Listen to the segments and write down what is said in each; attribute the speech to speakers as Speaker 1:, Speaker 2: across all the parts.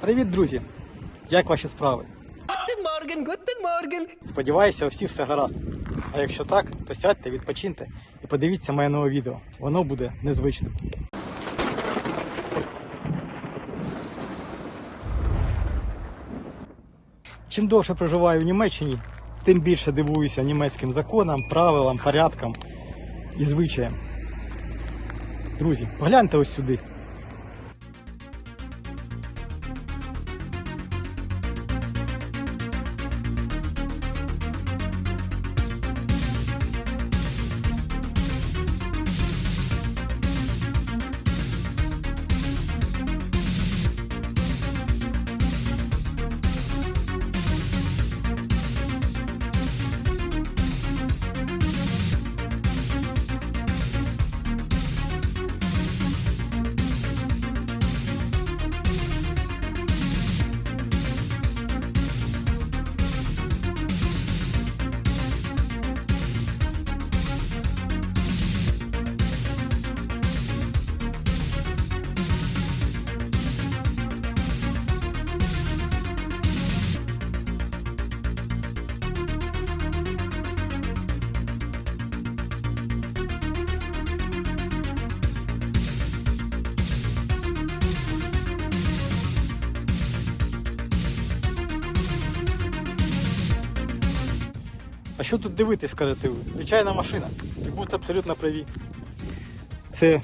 Speaker 1: Привіт, друзі! Як ваші справи?
Speaker 2: Guten Morgen.
Speaker 1: Сподіваюся, у всіх все гаразд. А якщо так, то сядьте, відпочиньте і подивіться моє нове відео. Воно буде незвичним. Чим довше проживаю в Німеччині, тим більше дивуюся німецьким законам, правилам, порядкам і звичаям. Друзі, погляньте ось сюди. А що тут дивитись, скажете ви? Звичайна машина. І будете абсолютно праві. Це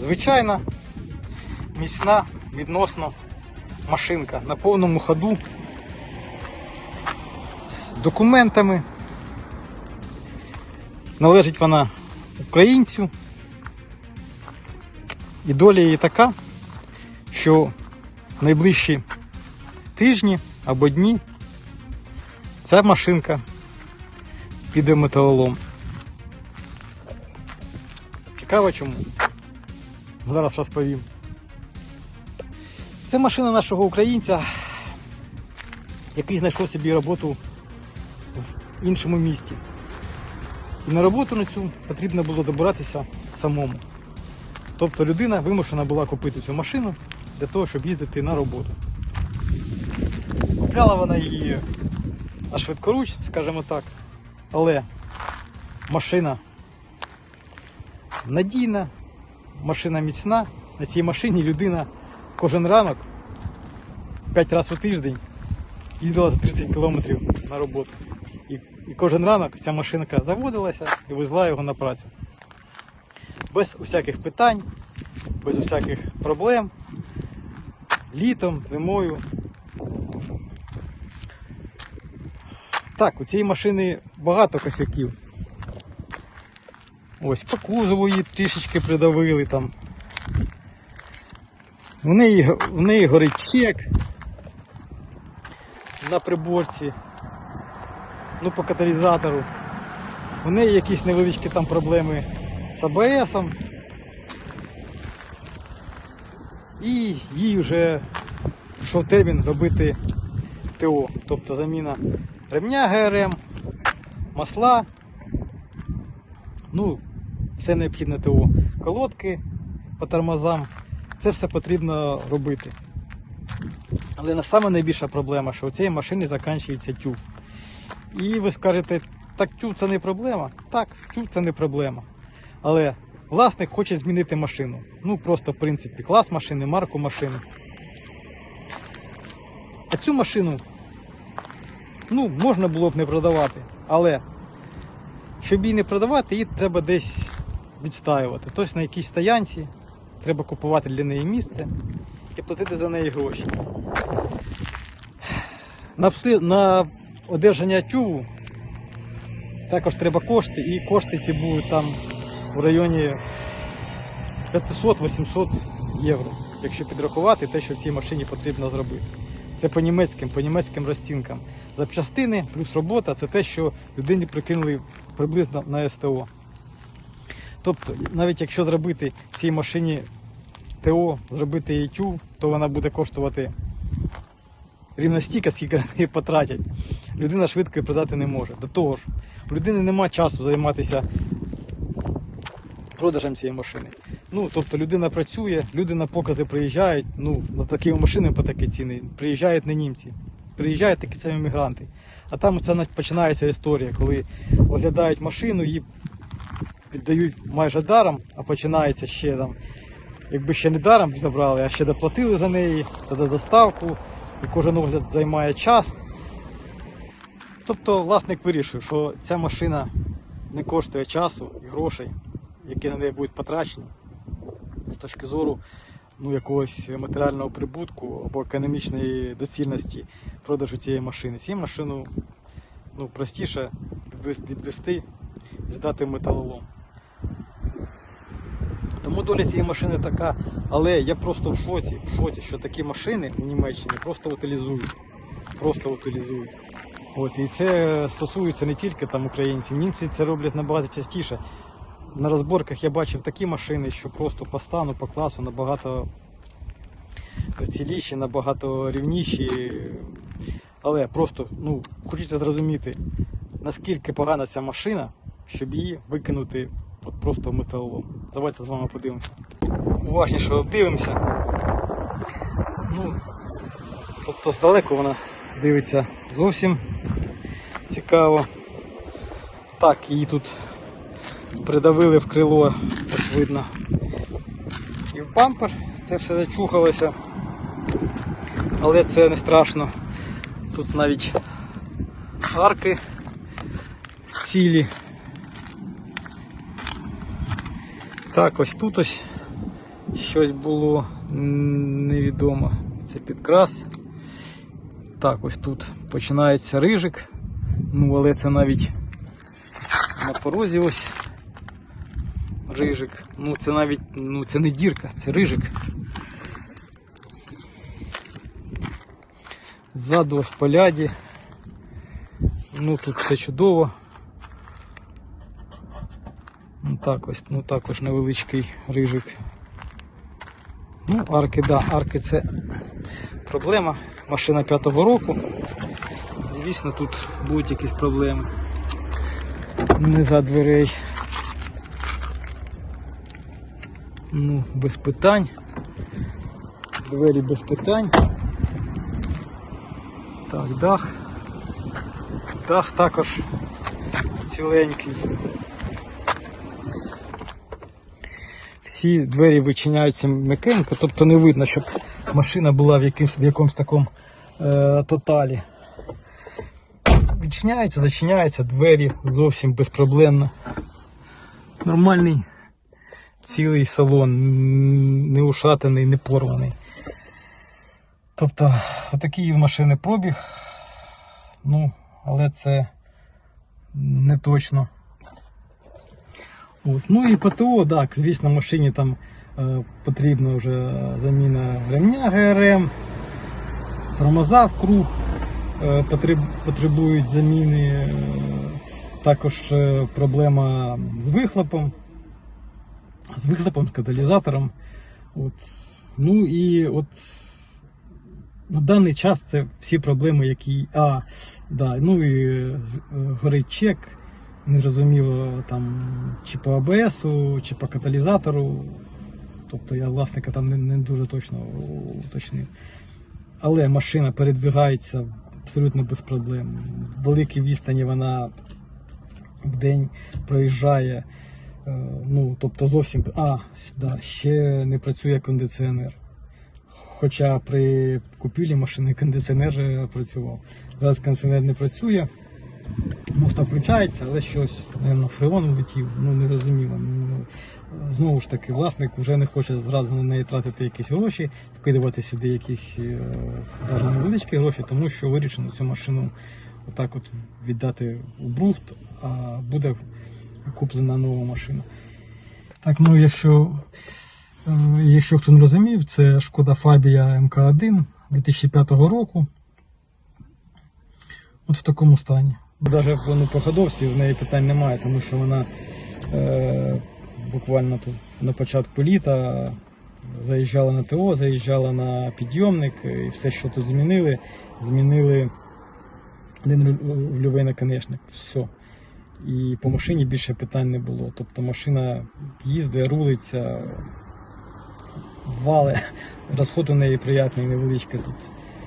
Speaker 1: звичайна, міцна, відносно машинка на повному ходу з документами. Належить вона українцю. І доля її така, що в найближчі тижні або дні Ця машинка піде металолом. Цікаво чому? Зараз розповім. Це машина нашого українця, який знайшов собі роботу в іншому місті. І на роботу на цю потрібно було добиратися самому. Тобто людина вимушена була купити цю машину для того, щоб їздити на роботу. Купляла вона її на швидкоруч, скажімо так. Але машина надійна, машина міцна. На цій машині людина кожен ранок 5 разів у тиждень їздила за 30 кілометрів на роботу. І, і кожен ранок ця машинка заводилася і везла його на працю. Без усяких питань, без усяких проблем. Літом, зимою, Так, у цієї машини багато косяків. Ось по кузову її трішечки придавили там. У неї, у неї горить чек на приборці. Ну, по каталізатору. У неї якісь невеличкі там проблеми з АБСом. І їй вже пішов термін робити ТО, тобто заміна ремня ГРМ, масла, ну, все необхідне ТО, колодки по тормозам. Це все потрібно робити. Але саме найбільша проблема, що у цієї машини закінчується тюб. І ви скажете, так тюб це не проблема. Так, тюб це не проблема. Але власник хоче змінити машину. Ну просто в принципі клас машини, марку машини. А цю машину ну, можна було б не продавати, але щоб її не продавати, її треба десь відстаювати. Тобто на якійсь стоянці треба купувати для неї місце і платити за неї гроші. На, на одержання тюву також треба кошти, і кошти ці будуть там в районі 500-800 євро, якщо підрахувати те, що в цій машині потрібно зробити. Це по німецьким, по німецьким розцінкам. Запчастини плюс робота це те, що людині прикинули приблизно на СТО. Тобто, навіть якщо зробити цій машині ТО, зробити її тюв, то вона буде коштувати рівно стільки, скільки на неї потратять. Людина швидко продати не може. До того ж, у людини немає часу займатися продажем цієї машини. Ну, тобто людина працює, люди на покази приїжджають, ну, на такі машини по такі ціни, приїжджають не німці, приїжджають такі самі мігранти. А там це починається історія, коли оглядають машину, її віддають майже даром, а починається ще там, якби ще не даром забрали, а ще доплатили за неї, за доставку, і кожен огляд займає час. Тобто власник вирішив, що ця машина не коштує часу і грошей, які на неї будуть потрачені з точки зору ну, якогось матеріального прибутку або економічної доцільності продажу цієї машини. Цю машину ну, простіше відвести і здати металолом. Тому доля цієї машини така, але я просто в шоці, в шоці, що такі машини в Німеччині просто утилізують. Просто утилізують. От, і це стосується не тільки там українців, німці це роблять набагато частіше. На розборках я бачив такі машини, що просто по стану, по класу набагато ціліші, набагато рівніші. Але просто ну, хочеться зрозуміти, наскільки погана ця машина, щоб її викинути от просто металолом. Давайте з вами подивимося. Уважніше дивимося. Ну, тобто здалеку вона дивиться зовсім цікаво. Так, її тут придавили в крило, ось видно. І в бампер це все зачухалося. Але це не страшно. Тут навіть арки цілі. Так, ось тут ось щось було невідомо. Це підкрас. Так, ось тут починається рижик. Ну, але це навіть на порозі ось рижик. Ну це навіть ну, це не дірка, це рижик. Ззаду ось поляді. Ну тут все чудово. Ну так ось, ну також невеличкий рижик. Ну, арки, да, арки це проблема. Машина п'ятого року. Звісно, тут будуть якісь проблеми. Не за дверей. Ну, без питань. Двері без питань. Так, дах. Дах також ціленький. Всі двері вичиняються м'якенько, тобто не видно, щоб машина була в, якимсь, в якомусь такому е, тоталі. Відчиняється, зачиняється, двері зовсім безпроблемно. Нормальний цілий салон, не ушатаний, не порваний. Тобто, отакий в машини пробіг. Ну, але це не точно. От. Ну і ПТО, так, звісно, машині там е, потрібна вже заміна ремня ГРМ, тормоза в круг е, потреб, потребують заміни. е, також е, проблема з вихлопом, з вихлопом, з каталізатором. От. Ну і от на даний час це всі проблеми, які. А, да, ну і е, горить чек, незрозуміло там чи по АБСу, чи по каталізатору. Тобто я власника там не, не дуже точно уточнив. Але машина передвигається абсолютно без проблем. Великі відстані вона в день проїжджає. Е, Ну, тобто зовсім. А, да, ще не працює кондиціонер. Хоча при купівлі машини кондиціонер е, працював. Зараз кондиціонер не працює. Муфта включається, але щось, напевно, фреон влетів, ну не зрозуміло. Ну, знову ж таки, власник вже не хоче зразу на неї тратити якісь гроші, вкидувати сюди якісь е, навіть невеличкі гроші, тому що вирішено цю машину отак от віддати у брухт, а буде куплена нова машина. Так, ну якщо, е, якщо хто не розумів, це шкода Фабія МК1 2005 року. От в такому стані. Навіть ну, по ходовці в неї питань немає, тому що вона е, буквально тут на початку літа заїжджала на ТО, заїжджала на підйомник і все, що тут змінили, змінили один рульовий наконечник. Все. І по машині більше питань не було. Тобто машина їздить, рулиться, вали, розход у неї приятний, невеличкий тут.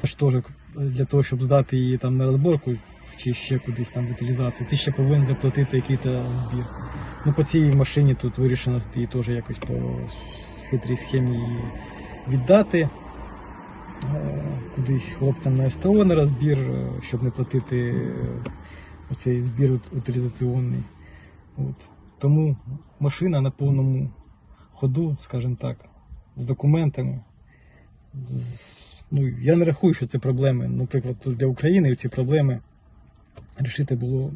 Speaker 1: Теж для того, щоб здати її там на розборку чи ще кудись там деталізацію, ти ще повинен заплатити якийсь збір. Ну, по цій машині тут вирішено її теж якось по хитрій схемі її віддати е, кудись хлопцям на СТО на розбір, е, щоб не платити оцей збір утилізаційний. От. Тому машина на повному ходу, скажімо так, з документами. З, ну, я не рахую, що це проблеми. Наприклад, для України ці проблеми рішити було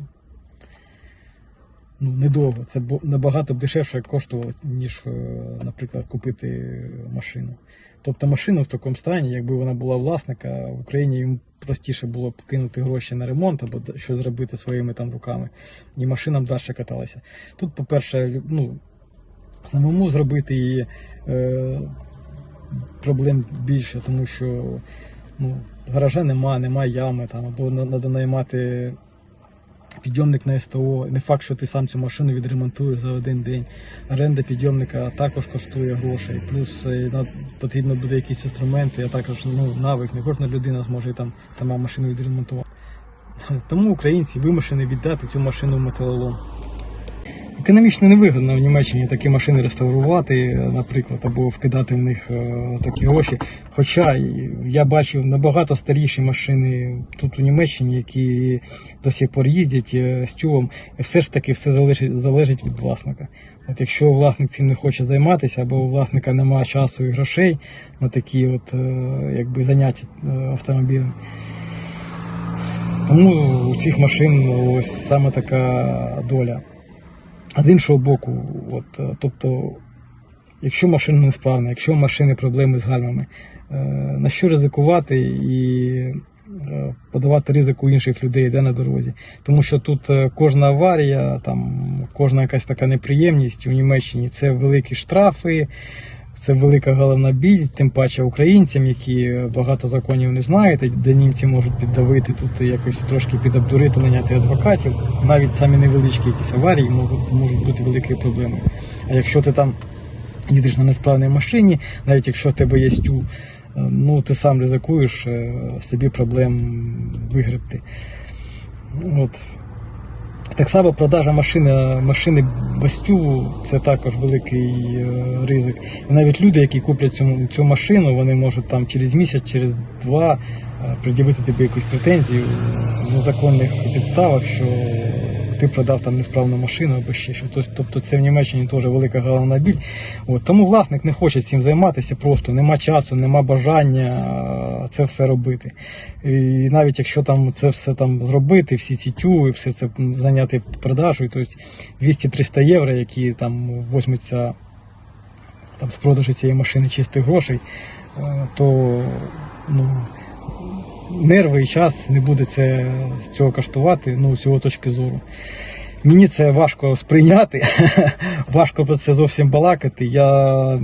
Speaker 1: ну, недовго. Це набагато б дешевше коштувало, ніж, е, наприклад, купити машину. Тобто машину в такому стані, якби вона була власника, в Україні їм простіше було б вкинути гроші на ремонт або щось зробити своїми там руками, і машина б далі каталася. Тут, по-перше, ну, самому зробити її е, проблем більше, тому що ну, гаража нема, нема ями, там, або треба наймати підйомник на СТО. Не факт, що ти сам цю машину відремонтуєш за один день. Оренда підйомника також коштує грошей. Плюс е, потрібно буде якісь інструменти, а також ну, навик. Не кожна людина зможе там сама машину відремонтувати. Тому українці вимушені віддати цю машину в металолом. Економічно невигідно в Німеччині такі машини реставрувати, наприклад, або вкидати в них е, такі гроші. Хоча я бачив набагато старіші машини тут у Німеччині, які до сих пор їздять е, з тюлом, і все ж таки все залежить, залежить від власника. От якщо власник цим не хоче займатися, або у власника немає часу і грошей на такі от е, якби заняття автомобілем. Тому у цих машин ось саме така доля. А з іншого боку, от, е, тобто, якщо машина не справна, якщо у машини проблеми з гальмами, е, на що ризикувати і е, подавати ризику інших людей, де на дорозі. Тому що тут кожна аварія, там, кожна якась така неприємність у Німеччині це великі штрафи, це велика головна біль, тим паче українцям, які багато законів не знають, де німці можуть піддавити тут якось трошки підобдурити, наняти адвокатів. Навіть самі невеличкі якісь аварії можуть, можуть бути великою проблемою. А якщо ти там їдеш на несправній машині, навіть якщо в тебе є тю, е, ну ти сам ризикуєш е, собі проблем вигребти. От. Так само продажа машини, машини без це також великий е, ризик. І навіть люди, які куплять цю, цю машину, вони можуть там через місяць, через два е, пред'явити тобі якусь претензію на законних підставах, що ти продав там несправну машину або ще щось. Тобто- це в Німеччині теж велика головна біль. От, тому власник не хоче цим займатися, просто нема часу, нема бажання це все робити. І навіть якщо там це все там зробити, всі ці тюги, все це зайняти продажею, тобто 200-300 євро, які там возьмуться там, з продажу цієї машини чистих грошей, е, то ну, нерви і час не буде це цього коштувати, ну, з цього точки зору. Мені це важко сприйняти, важко про це зовсім балакати. Я,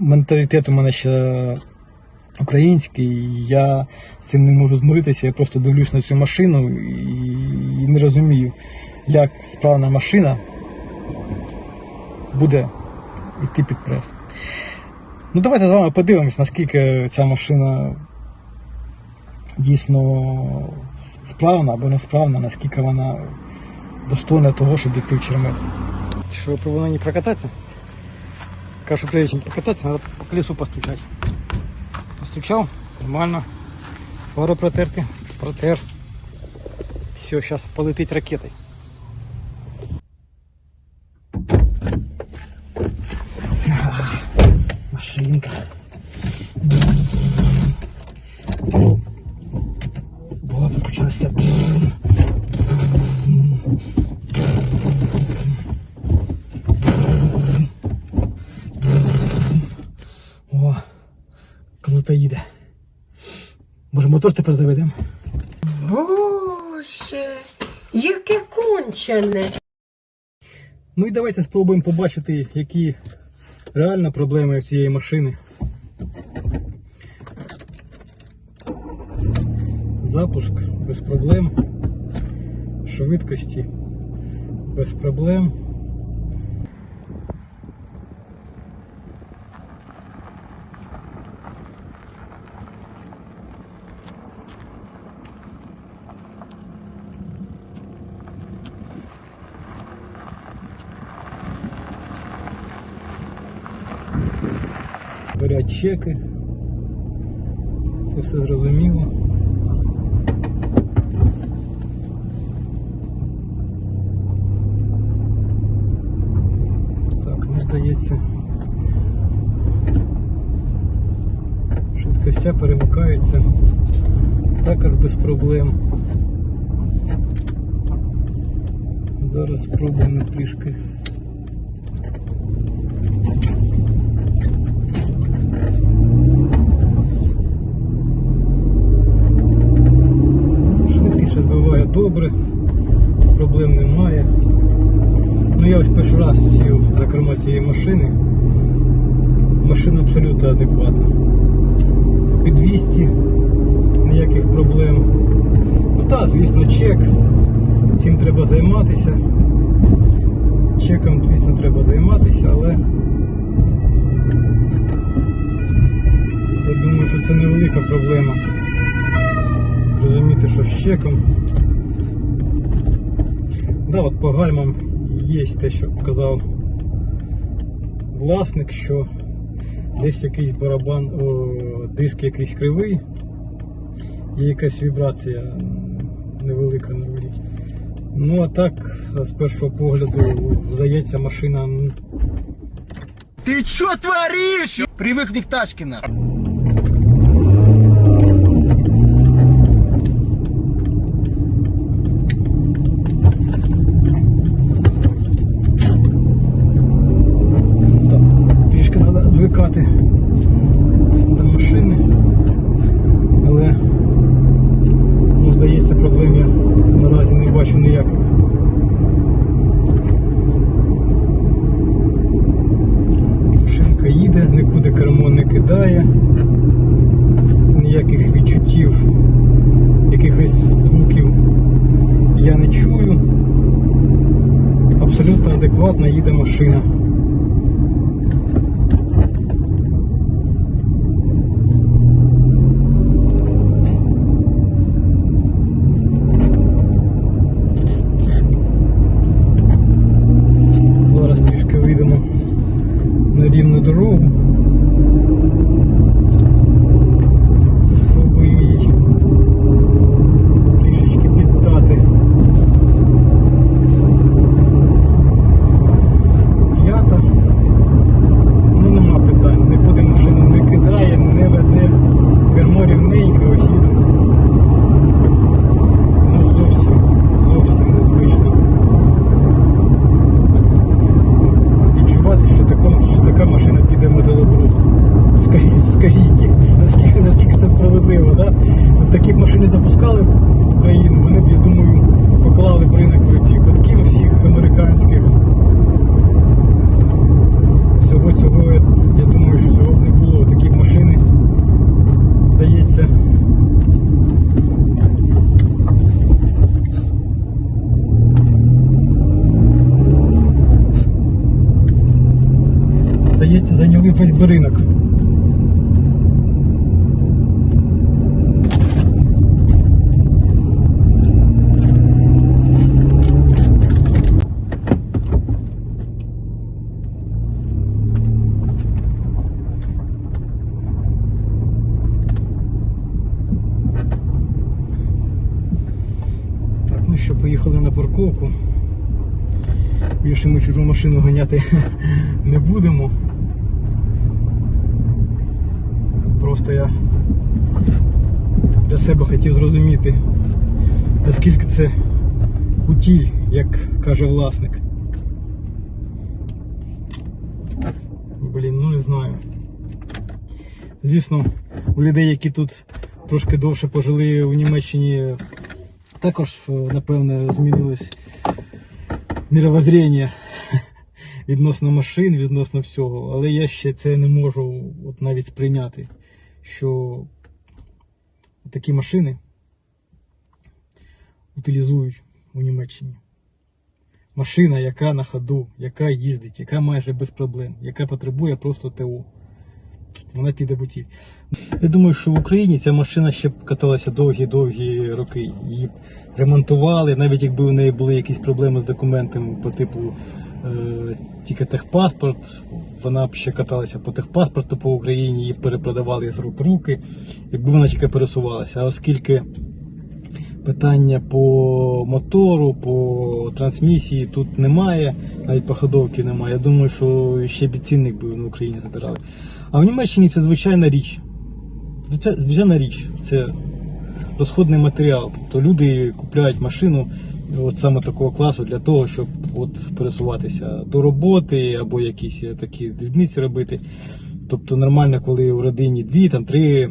Speaker 1: менталітет у мене ще український, я з цим не можу змиритися, я просто дивлюсь на цю машину і не розумію, як справна машина буде йти під прес. Ну давайте з вами подивимось, наскільки ця машина дійсно справна або несправна, наскільки вона достойна того, щоб йти в чермет. Що ви повинні прокататися? Кажу, прежде чем покататься, надо по колесу постучать. Постучал, нормально. Фары протерты, протер. Все, сейчас полетить ракетой. Машинка. Була включилася. О, круто їде. Може мотор тепер заведемо?
Speaker 3: Боже, яке кончене.
Speaker 1: Ну і давайте спробуємо побачити, які реально проблеми в цієї машини. Запуск без проблем, швидкості без проблем. Чеки. Це все зрозуміло. Так, мені здається. Швидкостя перемикаються також без проблем. Зараз спробуємо трішки. Добре, проблем немає. Ну я ось перший раз сів за кермо цієї машини. Машина абсолютно адекватна. Під 200, ніяких проблем. Ну так, звісно, чек. Цим треба займатися. Чеком, звісно, треба займатися, але я думаю, що це невелика проблема. Розуміти, що з чеком. Да, от по гальмам є те, що казав власник, що десь якийсь барабан, о, диск якийсь кривий, є якась вібрація м, невелика на рулі. Ну а так, з першого погляду, здається, машина м,
Speaker 2: Ты чё творишь? Привыкни к тачке на.
Speaker 1: Бачу ніяких. Машинка їде, нікуди кермо не кидає, ніяких відчуттів, якихось звуків я не чую. Абсолютно адекватно їде машина. Зараз трішки вийдемо на рівну дорогу. Спробую її трішечки піддати. П'ята. Ну нема питань. Нікуди машину не кидає, не веде. Кермо рівненьке, ось їду. Ну зовсім, зовсім незвично. відчувати, що, таком, що така машина піде в металобруд. Скажіть, скажіть, наскільки, наскільки це справедливо, да? От такі б машини запускали в Україну, вони б, я думаю, поклали б ринок цих батьків всіх американських. Всього цього, я, я думаю, що цього б не було. Такі б машини, здається. Здається, зайняли весь би ринок. Ну що, поїхали на парковку. Більше ми чужу машину ганяти не будемо. Просто я для себе хотів зрозуміти, наскільки це утіль, як каже власник. Блін, ну не знаю. Звісно, у людей, які тут трошки довше пожили у Німеччині, також, е, напевне, змінилось мировоззрення відносно машин, відносно всього. Але я ще це не можу от навіть сприйняти, що такі машини утилізують у Німеччині. машина, яка на ходу, яка їздить, яка майже без проблем, яка потребує просто ТО. Вона піде в. Я думаю, що в Україні ця машина ще каталася довгі-довгі роки. Її ремонтували, навіть якби у неї були якісь проблеми з документами по типу тільки техпаспорт, вона б ще каталася по техпаспорту по Україні, її перепродавали з рук руки, якби вона тільки пересувалася. А оскільки питання по мотору, по трансмісії тут немає, навіть по ходовці немає. Я думаю, що ще б цінник би на Україні забирали. А в Німеччині це звичайна річ. Це звичайна річ. Це розходний матеріал. Тобто люди купляють машину от саме такого класу для того, щоб от пересуватися до роботи або якісь такі дрібниці робити. Тобто нормально, коли в родині дві, там три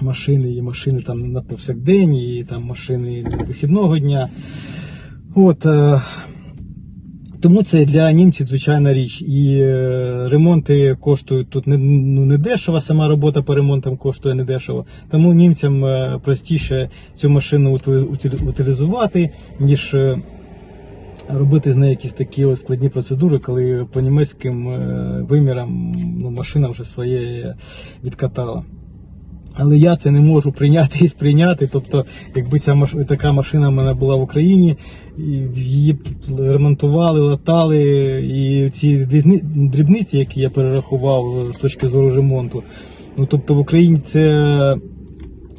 Speaker 1: машини, і машини там на повсякдень, і там машини вихідного дня. От, е, тому це для німців звичайна річ. І е, ремонти коштують тут не, ну, не дешево, сама робота по ремонтам коштує не дешево. Тому німцям е, простіше цю машину утилізувати, ніж е, робити з нею якісь такі ось складні процедури, коли по німецьким е, вимірам ну, машина вже своє відкатала. Але я це не можу прийняти і сприйняти. Тобто, якби ця маш... така машина в мене була в Україні, її ремонтували, латали, і ці дрібниці, які я перерахував е, з точки зору ремонту. Ну тобто в Україні це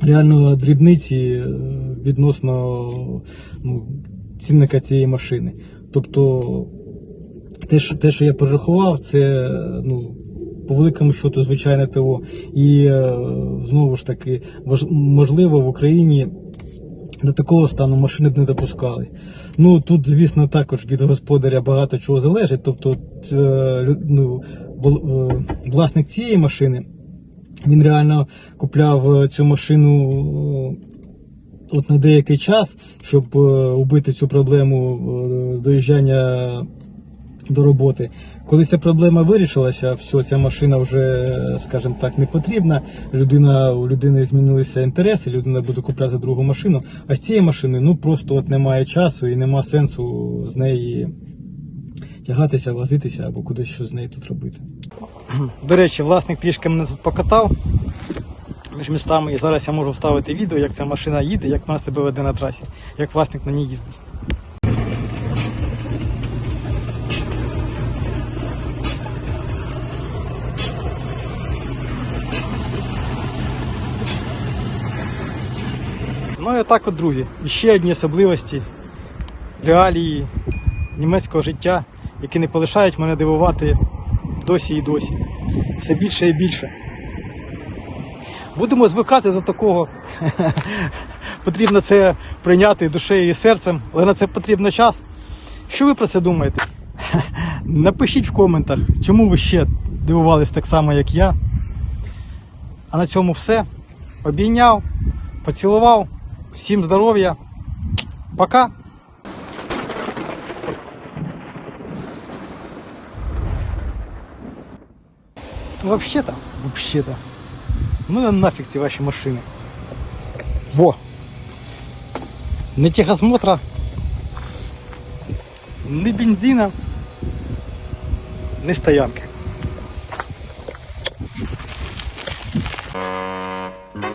Speaker 1: реально дрібниці е, відносно ну, цінника цієї машини. Тобто те, що, я перерахував, це ну, по великому счету звичайне ТО. І е, знову ж таки, можливо, в Україні до такого стану машини б не допускали. Ну тут, звісно, також від господаря багато чого залежить. Тобто, е, ну, е, власник цієї машини. Він реально купляв цю машину от на деякий час, щоб убити цю проблему доїжджання до роботи. Коли ця проблема вирішилася, все, ця машина вже, скажімо так, не потрібна. Людина, у людини змінилися інтереси, людина буде купляти другу машину. А з цієї машини ну просто от немає часу і нема сенсу з неї тягатися, возитися або кудись щось з нею тут робити. До речі, власник трішки мене тут покатав між містами, і зараз я можу вставити відео, як ця машина їде, як вона себе веде на трасі, як власник на ній їздить. Ну і так от, друзі, ще одні особливості реалії німецького життя, які не полишають мене дивувати досі і досі. Все більше і більше. Будемо звикати до такого. Потрібно це прийняти душею і серцем, але на це потрібно час. Що ви про це думаєте? Напишіть в коментах, чому ви ще дивувались так само, як я. А на цьому все. Обійняв, поцілував. Всім здоров'я. Пока. Вообще-то, вообще-то. Ну на нафиг ці ваші машини. Во! Не техосмотра, не бензина, не стоянки.